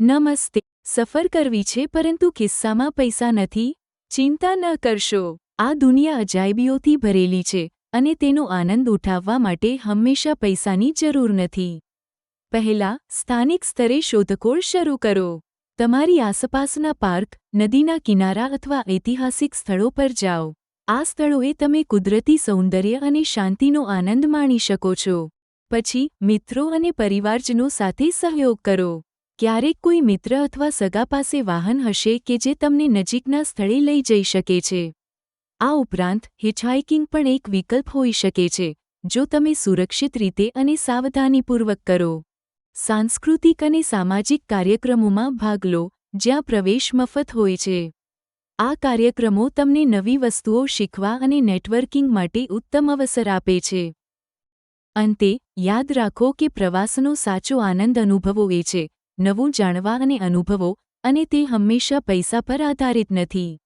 નમસ્તે, સફર કરવી છે પરંતુ કિસ્સામાં પૈસા નથી? ચિંતા ન કરશો. આ દુનિયા અજાયબીઓથી ભરેલી છે અને તેનો આનંદ ઉઠાવવા માટે હંમેશા પૈસાની જરૂર નથી. પહેલા, સ્થાનિક સ્તરે શોધખોળ શરૂ કરો. તમારી આસપાસના પાર્ક, નદીના કિનારા અથવા ઐતિહાસિક સ્થળો પર જાઓ. આ સ્થળોએ તમે કુદરતી સૌંદર્ય અને શાંતિનો આનંદ માણી શકો છો. પછી, મિત્રો અને પરિવારજનો સાથે સહયોગ કરો. ક્યારેક કોઈ મિત્ર અથવા સગા પાસે વાહન હશે કે જે તમને નજીકના સ્થળે લઈ જઈ શકે છે. આ ઉપરાંત હિચહાઇકિંગ પણ એક વિકલ્પ હોઈ શકે છે, જો તમે સુરક્ષિત રીતે અને સાવધાનીપૂર્વક કરો. સાંસ્કૃતિક અને સામાજિક કાર્યક્રમોમાં ભાગ લો, જ્યાં પ્રવેશ મફત હોય છે. આ કાર્યક્રમો તમને નવી વસ્તુઓ શીખવા અને નેટવર્કિંગ માટે ઉત્તમ અવસર આપે છે. અંતે, યાદ રાખો કે પ્રવાસનો સાચો આનંદ અનુભવો એ છે નવું જાણવા અને અનુભવો અને તે હંમેશા પૈસા પર આધારિત નથી.